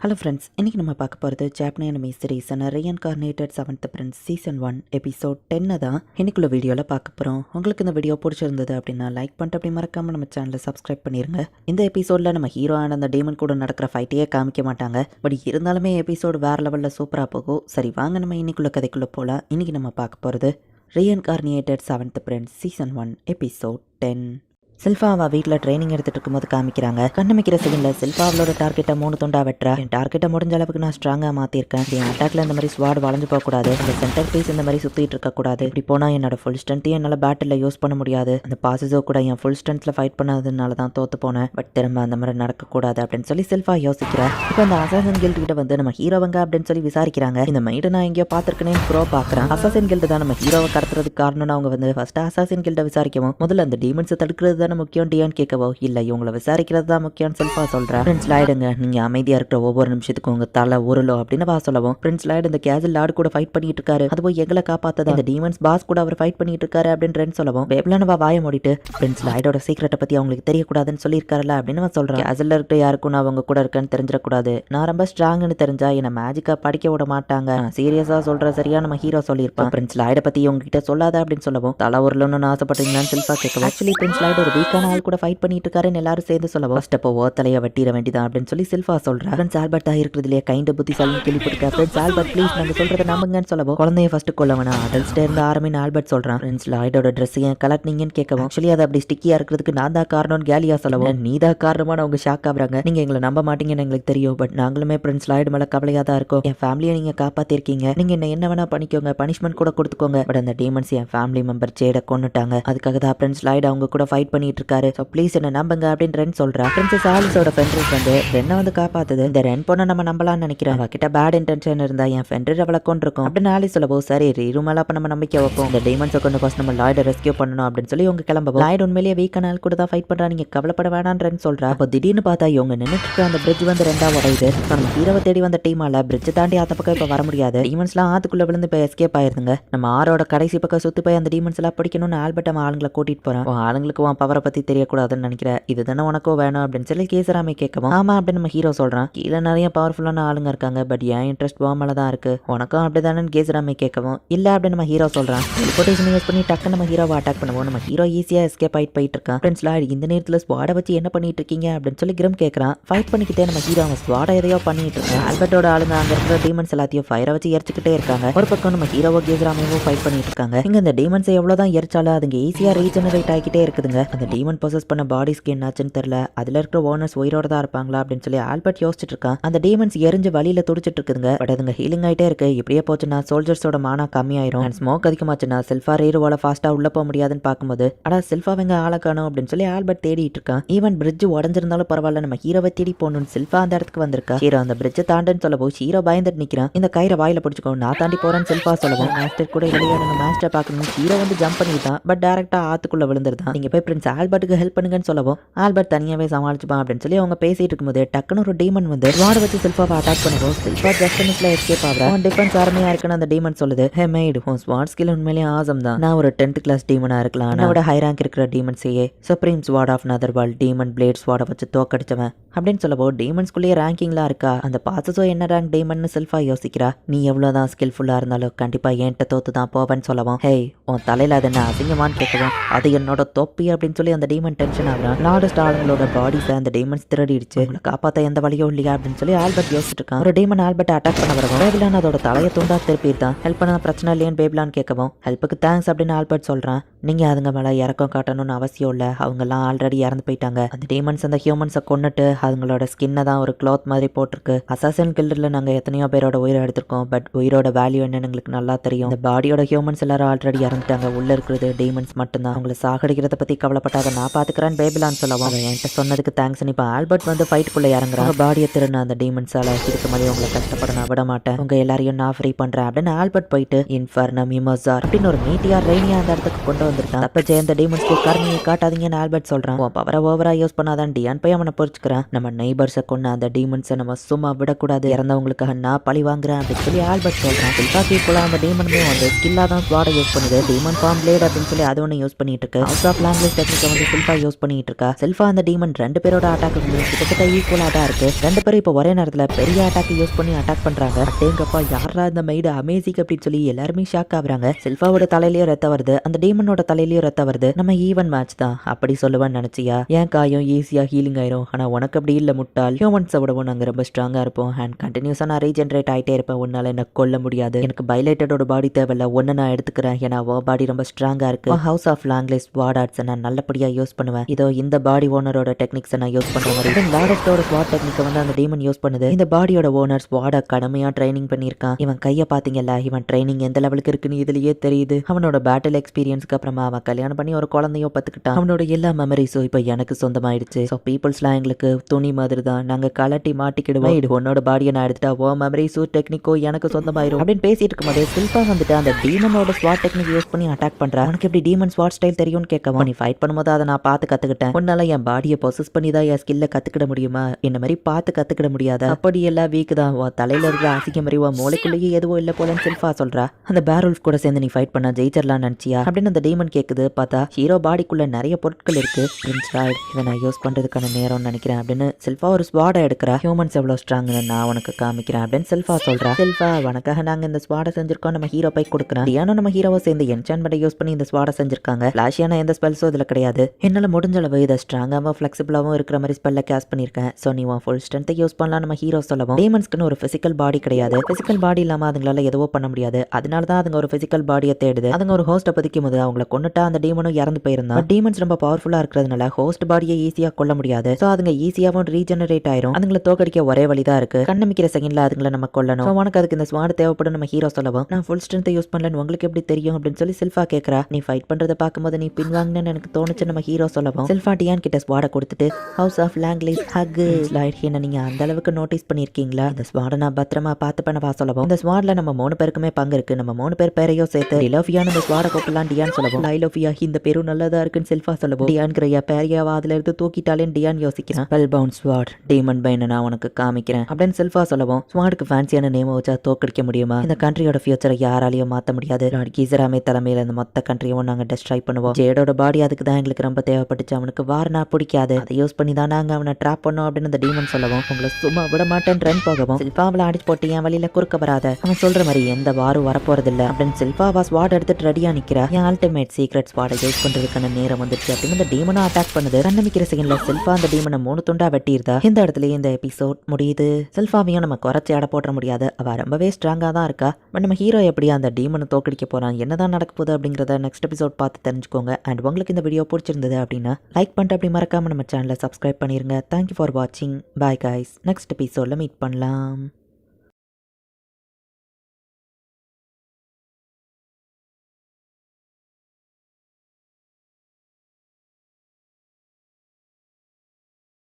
Hello friends இன்றைக்கி நம்ம பார்க்க போகிறது ஜாப்பனியன் சீரீஸான reincarnated seventh friends season one episode டென்னை தான் இன்னைக்குள்ள வீடியோவில் பார்க்க போகிறோம் உங்களுக்கு இந்த வீடியோ பிடிச்சிருந்தது அப்படின்னா லைக் பண்ணிட்டு அப்படி மறக்காமல் நம்ம சேனலை சப்ஸ்கிரைப் பண்ணிடுங்க இந்த எபிசோடில் நம்ம ஹீரோ ஆன அந்த டேமன் கூட நடக்கிற ஃபைட்டையே காமிக்க மாட்டாங்க. பட் இருந்தாலுமே எபிசோடு வேறு லெவலில் சூப்பராக போகும். சரி வாங்க நம்ம இன்றைக்குள்ள கதைக்குள்ளே போகலாம் இன்றைக்கி நம்ம பார்க்க போகிறது reincarnated seventh friends season one episode ten Sylpha அவள் வீட்டில் ட்ரைனிங் எடுத்துட்டு இருக்கும்போது காமிக்கிறாங்க. கண்ணமைக்கிற செகண்டில் சில்ஃபா அவளோட டார்கெட்டை மூணு துண்டா வெட்டுறா. என் டார்கெட்டை முடிஞ்ச அளவுக்கு நான் ஸ்ட்ராங்காக மாற்றிருக்கேன் என் அட்டாக்ல இந்த மாதிரி ஸ்வாட் வளைஞ்சு போகக்கூடாது இந்த சென்டர் பீஸ் இந்த மாதிரி சுற்றிட்டு இருக்கக்கூடாது இப்படி போனால் என்னோட ஃபுல் ஸ்ட்ரென்த்தையும் என்னால் பேட்டில் யூஸ் பண்ண முடியாது. அந்த பாசிசோ கூட என் ஃபுல் ஸ்ட்ரென்த்தில் ஃபைட் பண்ணாததுனால தான் தோத்து போனேன். பட் திரும்ப அந்த மாதிரி நடக்கக்கூடாது அப்படின்னு சொல்லி செல்ஃபா யோசிக்கிறேன் இப்போ அந்த அசாசன் கில்ட் கிட்ட வந்து நம்ம ஹீரோவங்க அப்படின்னு சொல்லி விசாரிக்கிறாங்க. இந்த மைண்டை நான் எங்கேயோ பார்த்துருக்கேனே ப்ரோ பார்க்குறேன் அசாசன் கில்டு தான் நம்ம ஹீரோவை கடத்துறதுக்கு காரணம்னு அவங்க வந்து ஃபர்ஸ்ட் அசாசன் கில்டை விசாரிக்கவும் முதல்ல அந்த டீமன்ஸை தடுக்கிறது தானே முக்கியம் டியான்னு கேட்கவோ? இல்லை இவங்களை விசாரிக்கிறது தான் முக்கியம்னு செல்ஃபா சொல்கிறேன் ஃப்ரெண்ட்ஸ் லாய்டுங்க நீங்கள் அமைதியாக இருக்கிற ஒவ்வொரு நிமிஷத்துக்கும் உங்கள் தலை உருளோ அப்படின்னு வா சொல்லவும். ஃப்ரெண்ட்ஸ் லாய்டு இந்த கேசல் லாடு கூட ஃபைட் பண்ணிட்டு இருக்காரு. அது போய் எங்களை காப்பாத்தது? இந்த டீமன்ஸ் பாஸ் கூட அவர் ஃபைட் பண்ணிட்டு இருக்காரு அப்படின்னு சொல்லவும். பேப்லானவா வாய மூடிட்டு. ஃப்ரெண்ட்ஸ் லாய்டோட சீக்கிரட்டை பற்றி அவங்களுக்கு தெரியக்கூடாதுன்னு சொல்லியிருக்காருல அப்படின்னு நான் சொல்கிறேன் கேசலில் இருக்க யாருக்கும் நான் அவங்க கூட இருக்கேன்னு தெரிஞ்சிடக்கூடாது. நான் ரொம்ப ஸ்ட்ராங்னு தெரிஞ்சா என்னை மேஜிக்காக படிக்க விட மாட்டாங்க. சீரியஸாக சொல்கிற சரியா? நம்ம ஹீரோ சொல்லியிருப்பான். பிரின்ஸ் லாய்டை பற்றி உங்ககிட்ட சொல்லாத அப்படின்னு சொல்லவும். தலை உருளணும்னு ஆசைப்பட்டீங்களான்னு செல்ஃபா கேட்கவும் ஆக்சுவலி ஃப்ரெண்ட்ஸ் லாய்டு ஒரு வீக்கான ஆள் கூட ஃபைட் பண்ணிட்டு இருக்காருன்னு எல்லாரும் சேர்ந்து சொல்லவும் ஃபர்ஸ்ட் அப்போ ஓத்தலையை வெட்டிட வேண்டியதான் அப்படின்னு சொல்லி செல்ஃபா சொல்கிறேன் ஃப்ரெண்ட்ஸ் ஆல்பர்ட் தான் இருக்கிறதுலையே கைண்ட் புத்திசாலின்னு கேள்விப்பட்டிருக்கேன் ஃப்ரெண்ட்ஸ் ஆல்பர்ட் ப்ளீஸ் நாங்கள் சொல்கிறத நம்புங்கன்னு சொல்லவும் குழந்தைய ஃபர்ஸ்ட் கொள்ளவனா அடல்ஸ்டே இருந்து ஆரம்பின்னு ஆல்பர்ட் சொல்கிறான் ஃப்ரெண்ட்ஸ் லாய்டோட ட்ரெஸ் ஏன் கலட்டினீங்கன்னு கேட்கவும் ஆக்சுவலி அது அப்படி ஸ்டிக்கியாக இருக்கிறதுக்கு நான் தான் காரணம்னு கேலியா சொல்லவும் நீ தான் காரணமான அவங்க ஷாக் ஆகுறாங்க. நீங்கள் எங்களை நம்ப மாட்டீங்கன்னு எங்களுக்கு தெரியும். பட் நாங்களுமே பிரின்ஸ் லாய்டு மேலே கவலையாக தான் இருக்கோம். என் ஃபேமிலியை நீங்கள் காப்பாற்றிருக்கீங்க நீங்கள் என்ன என்ன வேணா பண்ணிக்கோங்க. பனிஷ்மெண்ட் கூட கொடுத்துக்கோங்க. பட் அந்த டீமன்ஸ் என் ஃபேமிலி மெம்பர் ஜேட கொண்டுட்டாங்க அதுக்காக தான் பிரின்ஸ் லாய்டு அவங்க கூட ஃபைட் பண்ணிட்டு இருக்காரு ஸோ ப்ளீஸ் என்ன நம்புங்க அப்படின்னு ரென் சொல்றா பிரின்சஸ் ஆலிஸோட ஃப்ரெண்ட்ஸ் வந்து ரென்னை வந்து காப்பாத்துது. இந்த ரென் பொண்ணை நம்ம நம்பலாம்னு நினைக்கிறேன். அவகிட்ட பேட் இன்டென்ஷன் இருந்தா என் ஃப்ரெண்டு அவளை கொண்டிருக்கும் அப்படின்னு ஆலிஸ் சொல்லவோ சரி ரீரு அப்ப நம்ம நம்பிக்கை வைப்போம். இந்த டைமண்ட்ஸை கொண்டு ஃபர்ஸ்ட் நம்ம லாய்டை ரெஸ்கியூ பண்ணணும் அப்படின்னு சொல்லி உங்க கிளம்புவோம் லாய்டு உண்மையிலேயே வீக்கான கூட தான் ஃபைட் பண்றா. நீங்க கவலைப்பட வேணான்னு சொல்றா. அப்போ திடீர்னு பார்த்தா இவங்க நின்னுட்டு அந்த பிரிட்ஜ் வந்து ரெண்டா உடையுது. நம்ம ஹீரோவை தேடி வந்த டீமால பிரிட்ஜ் தாண்டி அந்த பக்கம் இப்போ வர முடியாது. டீமன்ஸ்லாம் ஆத்துக்குள்ள விழுந்து இப்போ எஸ்கேப் ஆயிருதுங்க. நம்ம ஆரோட கடைசி பக்கம் சுத்தி போய் அந்த டீமன்ஸ் எல்லாம் பிடிக்கணும்னு ஆல்பர்ட் அவன் ஆளுங்களை கூட்டிட்டு போறான். ஆளுங்களுக்கு உன் பவர் பத்தி தெரியக்கூடாதுன்னு நினைக்கிறேன் இதுதானே உனக்கோ வேணும்? அப்படின்னு சொல்லி கேசராமி கேட்கவும் ஆமா அப்படின்னு நம்ம ஹீரோ சொல்றான். கீழே நிறைய பவர்ஃபுல்லான ஆளுங்க இருக்காங்க பட் ஏன் இன்ட்ரெஸ்ட் போ மேல தான் இருக்கு? உனக்கும் அப்படிதானே கேசராமி கேட்கவும் இல்ல அப்படின்னு நம்ம ஹீரோ சொல்றான். டெலிபோர்டேஷன் யூஸ் பண்ணி டக்கு நம்ம ஹீரோவை அட்டாக் பண்ணுவோம். நம்ம ஹீரோ ஈஸியா எஸ்கேப் ஆயிட்டு போயிட்டு இருக்கான். ஃப்ரெண்ட்ஸ்லாம் இந்த நேரத்துல ஸ்வாட வச்சு என்ன பண்ணிட்டு இருக்கீங்க? அப்படின்னு சொல்லி கிரம் கேட்கறான். ஃபைட் பண்ணிக்கிட்டே நம்ம ஹீரோ அவன் ஸ்வாடை எதையோ பண்ணிட்டு இருக்கான். ஆல்பர்ட்டோட ஆளுங்க அங்க இருக்கிற டீமன்ஸ் எல்லாத்தையும் ஃபயரை வச்சு எரிச்சுக்கிட்டே இருக்காங்க. ஒரு பக்கம் நம்ம ஹீரோவோ கேசராமையும் ஃபைட் பண்ணிட்டு இருக்காங்க. இங்க இந்த டீமன்ஸ் எவ்வளவுதான் எரிச்சாலும் அதுங்க ஈஸியா ரீஜெனரேட் ஆகிக்கிட்டே இருக்குதுங்க. அந்த டீமன் பர்சஸ் பண்ண பாடிஸ்க்கு என்னாச்சுன்னு தெரியல. அதுல இருக்கிற ஓனர்ஸ் உயிரோட தான் இருப்பாங்களா அப்படின்னு சொல்லி ஆல்பர்ட் யோசிச்சுட்டு இருக்கான். அந்த டீமன்ஸ் எரிஞ்சு வழியில துடிச்சிட்டு இருக்குதுங்க. பட் அதுங்க ஹீலிங் ஆயிட்டே இருக்கு. இப்படியே போச்சுன்னா சோல்ஜர்ஸோட மானா கம்மியாயிரும். அண்ட் ஸ்மோக் அதிகமாச்சுன்னா செல்ஃபா ரீரோவால ஃபாஸ்டா உள்ள போக முடியாதுன்னு பார்க்கும்போது அடா செல்ஃபா வெங்க ஆளை காணும் அப்படின்னு சொல்லி ஆல்பர்ட் தேடிட்டு இருக்கான். ஈவன் பிரிட்ஜ் உடஞ்சிருந்தாலும் பரவாயில்ல. நம்ம ஹீரோவை தேடி போகணும்னு செல்ஃபா அந்த இடத்துக்கு வந்திருக்கா. ஹீரோ அந்த பிரிட்ஜ் தாண்டன்னு சொல்லவும் ஹீரோ பயந்துட்டு நிக்கிறான். இந்த கயிறை வாயில பிடிச்சிக்கோ நான் தாண்டி போறேன்னு செல்ஃபா சொல்லவும். மாஸ்டர் கூட விளையாடுங்க மாஸ்டர் பார்க்கணும் ஹீரோ வந்து ஜம்ப் பண்ணிட்டான். பட் டேரக்டா ஆத்துக்குள்ள விழுந்துருதான் நீங்க போய் பிரின்ஸ் ஆல்பர்ட்டுக்கு ஹெல்ப் பண்ணுங்கன்னு சொல்லவும் ஆல்பர்ட் தனியாவே சமாளிச்சுப்பான் அப்படின்னு சொல்லி அவங்க பேசிட்டு இருக்கும்போது டக்குன்னு ஒரு டீமன் வந்து வாட வச்சு சில்பாவை அட்டாக் பண்ணுவோம் சில்பா ஜஸ்ட் மிஸ்ல எஸ்கேப் ஆகுறா. அவன் டிஃபென்ஸ் ஆர்மியா இருக்குன்னு அந்த டீமன் சொல்லுது ஹே மெய்டு உன் ஸ்வாட் ஸ்கில் உண்மையிலேயே ஆசம் தான். நான் ஒரு டென்த் கிளாஸ் டீமனா இருக்கலாம். நான் ஹை ரேங்க் இருக்கிற டீமன்ஸையே சுப்ரீம் ஸ்வாட் ஆஃப் நதர்வால் டீமன் பிளேட் ஸ்வாடை வச்சு தோக்கடிச்சவன். அப்படின்னு சொல்லவோ டீமன்ஸ்குள்ளேயே ரேங்கிங்லாம் இருக்கா? அந்த பாசஸோ என்ன ரேங்க் டீமன்னு செல்ஃபா யோசிக்கிறா. நீ எவ்வளோதான் ஸ்கில்ஃபுல்லாக இருந்தாலும் கண்டிப்பாக என்கிட்ட தோத்து தான் போவேன்னு சொல்லவும் ஹேய் உன் தலையில் அது என்ன அசிங்கமானு கேட்கவும் அது என்னோட தொப்பி அப்படின்னு சொல்லி அந்த டீமன் டென்ஷன் ஆகுறான் லார்டஸ்ட் ஆளுங்களோட பாடிஸை அந்த டீமன்ஸ் திருடிடுச்சு. உங்களை காப்பாற்ற எந்த வழியும் இல்லையா அப்படின்னு சொல்லி ஆல்பர்ட் யோசிச்சுட்டு இருக்கான். ஒரு டீமன் ஆல்பர்ட் அட்டாக் பண்ண வரவும் பேபிலான் அதோட தலையை துண்டா திருப்பியிருந்தான் ஹெல்ப் பண்ண பிரச்சனை இல்லையான்னு பேபிலான் கேட்கவும் ஹெல்ப்புக்கு தேங்க்ஸ் அப்படின்னு ஆல்பர்ட் சொல்றான். நீங்க அதுங்க மேல இறக்கம் காட்டணும்னு அவசியம் இல்லை. அவங்கெல்லாம் ஆல்ரெடி இறந்து போயிட்டாங்க. அந்த டீமன்ஸ் அந்த ஹியூமன்ஸை கொண்டுட்டு அதுங்களோட ஸ்கின்னை தான் ஒரு க்ளாத் மாதிரி போட்டிருக்கு. அசாசன் கில்டரில் நாங்கள் எத்தனையோ பேரோட உயிரை எடுத்திருக்கோம். பட் உயிரோட வேல்யூ என்னன்னு எங்களுக்கு நல்லா தெரியும். இந்த பாடியோட ஹியூமன்ஸ் எல்லாரும் ஆல்ரெடி இறந்துட்டாங்க. உள்ள இருக்கிறது டீமன்ஸ் மட்டும்தான். அவங்களை சாகடிக்கிறத பட் அதை நான் பார்த்துக்கிறேன் பேபிலான்னு சொல்லவும் அவன் என்கிட்ட சொன்னதுக்கு தேங்க்ஸ் இப்போ ஆல்பர்ட் வந்து ஃபைட்டுக்குள்ள இறங்குறாங்க பாடியை திருநா அந்த டீமன்ஸால இதுக்கு மாதிரி உங்களை கஷ்டப்பட நான் விட மாட்டேன். உங்க எல்லாரையும் நான் ஃப்ரீ பண்றேன் அப்படின்னு ஆல்பர்ட் போயிட்டு இன்ஃபர்னம் இமோசார் அப்படின்னு ஒரு மீட்டியா ரெய்னியா அந்த இடத்துக்கு கொண்டு வந்து வந்திருக்கான் ஜெயந்த இந்த டீமன்ஸ்க்கு கருணையை காட்டாதீங்கன்னு ஆல்பர்ட் சொல்றான். உன் பவரை ஓவரா யூஸ் பண்ணாதான் டியான் போய் அவனை பொறிச்சுக்கிறான். நம்ம நெய்பர்ஸை கொண்டு அந்த டீமன்ஸை நம்ம சும்மா விடக்கூடாது. இறந்தவங்களுக்காக நான் பழி வாங்குறேன் அப்படின்னு சொல்லி ஆல்பர்ட் சொல்றான். சில்பாக்கி போல அந்த டீமனுமே வந்து ஸ்கில்லா தான் ஸ்வாடை யூஸ் பண்ணுது. டீமன் ஃபார்ம் பிளேட் அப்படின்னு சொல்லி அது ஒன்று யூஸ் பண்ணிட்டு இருக்கு. ஹவுஸ் ஆஃப் லாங்குவேஜ் டெக்னிக்கை வந்து சில்பா யூஸ் பண்ணிட்டு இருக்கா. செல்ஃபா அந்த டீமன் ரெண்டு பேரோட அட்டாக்கு கிட்டத்தட்ட ஈக்குவலாக தான் இருக்கு. ரெண்டு பேரும் இப்போ ஒரே நேரத்தில் பெரிய அட்டாக் யூஸ் பண்ணி அட்டாக் பண்றாங்க. அட்டேங்கப்பா யாரா இந்த மைடு அமேசிங் அப்படின்னு சொல்லி எல்லாருமே ஷாக் ஆகுறாங்க. செல்ஃபாவோட தலையிலயும் ரத்தம் வருது. அந்த டீமனோட தலையிலயும் ரத்தம் வருது. நம்ம ஈவன் மேட்ச் தான். அப்படி சொல்லுவான்னு நினைச்சியா? ஏன் காயம் ஈஸியா ஹீலிங் ஆயிரும்? ஆனா உனக்கு அப்படி இல்ல முட்டாள். ஹியூமன்ஸை விடவும் நாங்க ரொம்ப ஸ்ட்ராங்கா இருப்போம். அண்ட் கண்டினியூஸா நான் ரீஜென்ரேட் ஆயிட்டே இருப்பேன். உன்னால என்ன கொல்ல முடியாது. எனக்கு பைலைட்டடோட பாடி தேவையில்ல. ஒன்னு நான் எடுத்துக்கிறேன். ஏன்னா பாடி ரொம்ப ஸ்ட்ராங்கா இருக்கு. House of language ward arts நான் நல்லபடியாக யூஸ் பண்ணுவேன்? இதோ இந்த பாடி ஓனரோட டெக்னிக்ஸை நான் யூஸ் பண்ற மாதிரி. லாடஸ்டோட ஸ்வாட் டெக்னிக்கை வந்து அந்த டீமன் யூஸ் பண்ணுது. இந்த பாடியோட ஓனர் ஸ்வாட கடமையா ட்ரைனிங் பண்ணியிருக்கான். இவன் கையை பாத்தீங்கல்ல இவன் ட்ரைனிங் எந்த லெவலுக்கு இருக்குன்னு இதுலயே தெரியுது. அவனோட பேட்டில் எக்ஸ்பீரியன்ஸ்க்கு அப்புறமா அவன் கல்யாணம் பண்ணி ஒரு குழந்தையோ பத்துக்கிட்டான் அவனோட எல்லா மெமரிஸும் இப்போ எனக்கு சொந்தமாயிடுச்சு. ஸோ பீப்புள்ஸ்லாம் எங்களுக்கு துணி மாதிரி தான் நாங்க கலட்டி மாட்டிக்கிடுவோம். இது உன்னோட பாடியை நான் எடுத்துட்டா ஓ மெமரிஸோ டெக்னிக்கோ எனக்கு சொந்தமாயிரும். அப்படின்னு பேசிட்டு இருக்கும்போது சில்பா வந்துட்டு அந்த டீமனோட ஸ்வாட் டெக்னிக் யூஸ் பண்ணி அட்டாக் பண்றா. உனக்கு எப்படி டீமன் ஸ்வாட் ஸ்டைல் தெரியும்னு கேட்கவும். நீ ஃபைட் பண்ணும்போது அதை நான் பார்த்து கத்துக்கிட்டேன். உன்னால என் பாடியை பொசஸ் பண்ணி தான் என் ஸ்கில்ல கத்துக்கிட முடியுமா? என்ன மாதிரி பார்த்து கத்துக்கிட முடியாத? அப்படி எல்லாம் வீக் தான். உன் தலையில இருக்கிற அசிங்க மாதிரி உன் மூளைக்குள்ளேயே எதுவும் இல்லை போலன்னு செல்ஃபா சொல்றா. அந்த பேரல்ஸ் கூட சேர்ந்து நீ ஃபைட் பண்ண ஜெயிச்சிடலாம் நினைச்சியா? அப்படின்னு அந்த டீமன் கேக்குது. பார்த்தா ஹீரோ பாடிக்குள்ள நிறைய பொருட்கள் இருக்கு. பிரின்ஸ் ராய்ட் இதை நான் யூஸ் பண்றதுக்கான நேரம்னு நினைக்கிறேன் அப்படின்னு செல்ஃபா ஒரு ஸ்வாடை எடுக்கிறா. ஹியூமன்ஸ் எவ்வளவு ஸ்ட்ராங்னு நான் உனக்கு காமிக்கிறேன் அப்படின்னு செல்ஃபா சொல்றா. செல்ஃபா உனக்காக நாங்க இந்த ஸ்வாடை செஞ்சிருக்கோம். நம்ம ஹீரோ போய் கொடுக்குறேன். டியானோ நம்ம ஹீரோவை சேர்ந்து என்சான்மெண்ட்டை யூஸ் பண்ணி இந்த ஸ்வாடை செஞ்சிருக்காங்க. ஃபிளாஷியான எந்த ஸ்பெல்ஸும் இதுல கிடையாது. என்னால முடிஞ்ச அளவு இதை ஸ்ட்ராங்காகவும் ஃப்ளெக்சிபிளாகவும் இருக்கிற மாதிரி ஸ்பெல்ல கேஸ் பண்ணியிருக்கேன். ஸோ நீ உன் ஃபுல் ஸ்ட்ரென்த்தை யூஸ் பண்ணலாம். நம்ம ஹீரோ சொல்லவும். டேமன்ஸ்க்குன்னு ஒரு ஃபிசிக்கல் பாடி கிடையாது. ஃபிசிக்கல் பாடி இல்லாமல் அதுங்களால எதுவோ பண்ண முடியாது. அதனால தான் அதுங்க ஒரு ஃபிசிக்கல் பாடியை தேடுது. அதுங்க ஒரு ஹோஸ்ட்டை பதிக்கும் போது அவங்கள கொண்டுட்டா அந்த டீமனும் இறந்து போயிருந்தா டீமன்ஸ் ரொம்ப பவர்ஃபுல்லாக இருக்கிறதுனால ஹோஸ்ட் பாடியை ஈஸியாக கொல்ல முடியாது. ஸோ அதுங்க ஈஸியாகவும் ரீஜெனரேட் ஆயிரும். அதுங்களை தோக்கடிக்க ஒரே வழி தான் இருக்கு கண்ணமிக்கிற செகண்ட்ல அதுங்களை நம்ம கொல்லணும். உனக்கு அதுக்கு இந்த ஸ்வாடு தேவைப்படும். நம்ம ஹீரோ சொல்லவும் நான் ஃபுல் ஸ்ட்ரென்த்தை யூஸ் பண்ணலன்னு உங்களுக்கு எப்படி தெரியும்? அப்படின்னு சொல்லி சில்ஃபா கேட்கறா நீ ஃபைட் பண்றதை பார்க்கும்போது நீ பின்வாங்கன்னு எனக்கு தோணுச்சு. நம்ம ஹீரோ சொல்லவும். செல்ஃபா டியான் கிட்ட ஸ்வாடை கொடுத்துட்டு ஹவுஸ் ஆஃப் லாங்லேஸ் ஹக் ஸ்லைட் என்ன நீங்க அந்த அளவுக்கு நோட்டீஸ் பண்ணிருக்கீங்களா? இந்த ஸ்வாடை நான் பத்திரமா பார்த்து பண்ணவா சொல்லவும். இந்த ஸ்வாட்ல நம்ம மூணு பேருக்குமே பங்கு இருக்கு. நம்ம மூணு பேர் பேரையும் சேர்த்து டிலோஃபியான இந்த ஸ்வாடை கூப்பிடலாம் டியான் சொல்லவும். லைலோஃபியா இந்த பேரும் நல்லதா இருக்குன்னு செல்ஃபா சொல்லவும். டியான்கிற பேரியாவா அதுல இருந்து தூக்கிட்டாலேன்னு டியான் யோசிக்கிறான். Well bound sword demon fine நான் உனக்கு காமிக்கிறேன் அப்படின்னு செல்ஃபா சொல்லவும். ஸ்வாடுக்கு ஃபேன்சியான நேம் வச்சா தோக்கடிக்க முடியுமா? இந்த கண்ட்ரியோட ஃபியூச்சரை யாராலையும் மாத்த முடியாது. கீசராமே தலைமையில இந்த மொத்த கண்ட்ரியும் நாங்க டெஸ்ட்ராய் பண்ணுவோம். ஜேடோட பாடி அதுக்கு தான் எங்களுக்கு ரொம்ப தேவைப்பட்டுச்சு. அவனுக்கு வார்னா பிடிக்காது. அதை யூஸ் பண்ணி தான் நாங்க அவனை ட்ராப் பண்ணோம் அப்படின்னு அந்த டீமன் சொல்லவும் உங்களை சும்மா விட மாட்டேன் ரன் போகவும் சில்பாவில் அடிச்சு போட்டு என் வழியில குறுக்க வராத. அவன் சொல்ற மாதிரி எந்த வாரும் வரப்போறது இல்ல அப்படின்னு சில்பாவா ஸ்வாட் எடுத்துட்டு ரெடியா நிக்கிறா. என் அல்டிமேட் சீக்ரெட் ஸ்வாடை யூஸ் பண்றதுக்கான நேரம் வந்துருச்சு அப்படின்னு இந்த டீமனும் அட்டாக் பண்ணுது. கண்ணமிக்கிற செகண்ட்ல சில்பா அந்த டீமனை மூணு துண்டா வெட்டியிருந்தா இந்த இடத்துல இந்த எபிசோட் முடியுது? சில்பாவையும் நம்ம குறைச்சி அட போட முடியாது. அவ ரொம்பவே ஸ்ட்ராங்கா தான் இருக்கா. நம்ம ஹீரோ எப்படி அந்த டீமனை தோக்கடிக்க போறான். என்னதான் நடக்க போகுது அப்படிங்கிறத நெக்ஸ்ட் எபிசோட் பார்த்து தெரிஞ்சுக்கோங்க. அண்ட் உங்களுக்கு இந்த வீடியோ பிடிச்சிருந்தது அப்படின்னா லைக் பண்ணிட்டு அப்படி மறக்காமல் நம்ம சேனலை சப்ஸ்கிரைப் பண்ணிருங்க. தேங்க்யூ ஃபார் வாட்சிங் பாய் காய்ஸ் நெக்ஸ்ட் எபிசோடில் மீட் பண்ணலாம்.